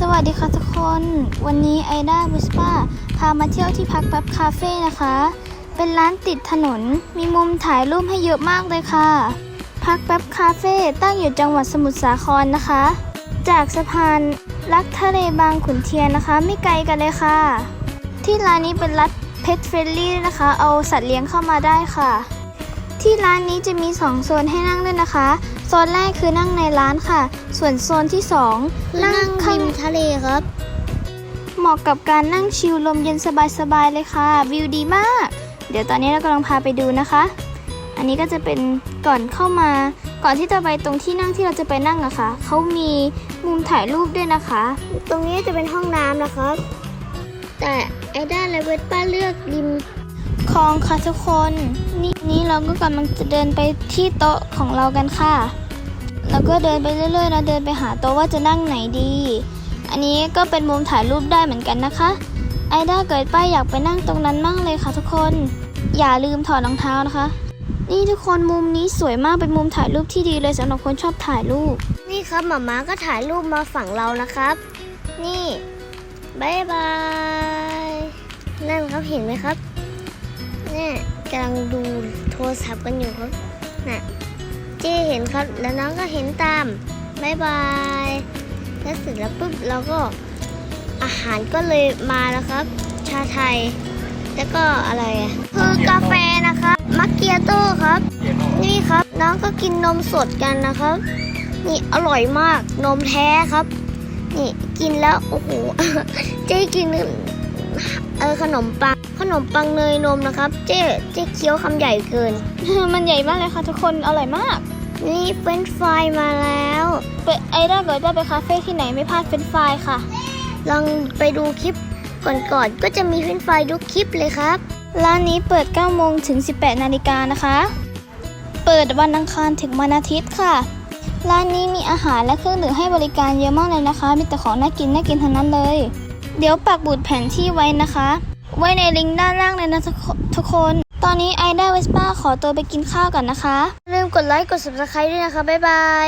สวัสดีค่ะทุกคน วันนี้ไอด้าบุสปาพามาเที่ยวที่พักแป๊บคาเฟ่นะคะ เป็นร้านติดถนน มีมุมถ่ายรูปให้เยอะมากเลยค่ะ พักแป๊บคาเฟ่ตั้งอยู่จังหวัดสมุทรสาครนะคะ จากสะพานลักทะเลบางขุนเทียนนะคะ ไม่ไกลกันเลยค่ะ ที่ร้านนี้เป็นรัฐเพ t เฟรนลี่นะคะ เอาสัตว์เลี้ยงเข้ามาได้ค่ะ ที่ร้านนี้จะมี 2 โซนให้นั่งด้วยนะคะ นแรกคือนั่งในร้านค่ะ ส่วนโซนที่2นั่งข้างทะเลครับ เหมาะกับการนั่งชิลลมเย็นสบายๆเลยค่ะ วิวดีมาก เดี๋ยวตอนนี้เรากำลังพาไปดูนะคะ อันนี้ก็จะเป็นก่อนเข้ามา ก่อนที่จะไปตรงที่นั่งที่เราจะไปนั่งอะค่ะเขามีมุมถ่ายรูปด้วยนะคะ ตรงนี้จะเป็นห้องน้ำนะครับ แต่ไอด้าและเวทป้าเลือกริมคลองค่ะทุกคน นี่นี่เราก็กำลังจะเดินไปที่โต๊ะของเรากันค่ะ แล้วก็เดินไปเรื่อยๆนะเดินไปหาโต๊ะว่าจะนั่งไหนดี อันนี้ก็เป็นมุมถ่ายรูปได้เหมือนกันนะคะ ไอด้าเกิดป้าอยากไปนั่งตรงนั้นมั่งเลยค่ะทุกคน อย่าลืมถอดรองเท้านะคะ นี่ทุกคนมุมนี้สวยมากเป็นมุมถ่ายรูปที่ดีเลยสำหรับคนชอบถ่ายรูป นี่ครับหมาม้าก็ถ่ายรูปมาฝั่งเรานะครับ นี่บายบายนั่นครับเห็นไหมครับเนี่ยกำลังดูโทรศัพท์กันอยู่ครับน่ะ เจ้เห็นครับ แล้วน้องก็เห็นตามบายบาย แล้วเสร็จแล้วปุ๊บเราก็อาหารก็เลยมาแล้วครับ ชาไทย แล้วก็อะไรอะคือกาแฟนะครับมัคเกียโต้ครับ นี่ครับน้องก็กินนมสดกันนะครับ นี่อร่อยมากนมแท้ครับ นี่กินแล้วโอ้โหเจ๊กินเออขนมปังขนมปังเนยนมนะครับ เจ๊เจ๊เคี้ยวคำใหญ่เกิน มันใหญ่มากเลยค่ะทุกคนอร่อยมาก นี่เฟรนช์ฟรายมาแล้วไปไอด้าเกิดป้าไปคาเฟ่ที่ไหนไม่พลาดเฟรนช์ฟรายค่ะ ลองไปดูคลิปก่อนๆก็จะมีเฟรนช์ฟรายทุกคลิปเลยครับ ร้านนี้เปิด 9 โมงถึง 18 นาฬิกานะคะ เปิดวันอังคารถึงวันอาทิตย์ค่ะ ร้านนี้มีอาหารและเครื่องดื่มให้บริการเยอะมากเลยนะคะ มีแต่ของน่ากินน่ากินทั้งนั้นเลย เดี๋ยวปักบุดแผนที่ไว้นะคะ ไว้ในลิงก์ด้านล่างเลยนะทุกทุกคน ตอนนี้ไอด้าเวสป้าขอตัวไปกินข้าวก่อนนะคะ ลืมกดไลค์กด subscribe ด้วยนะคะ บ๊ายบาย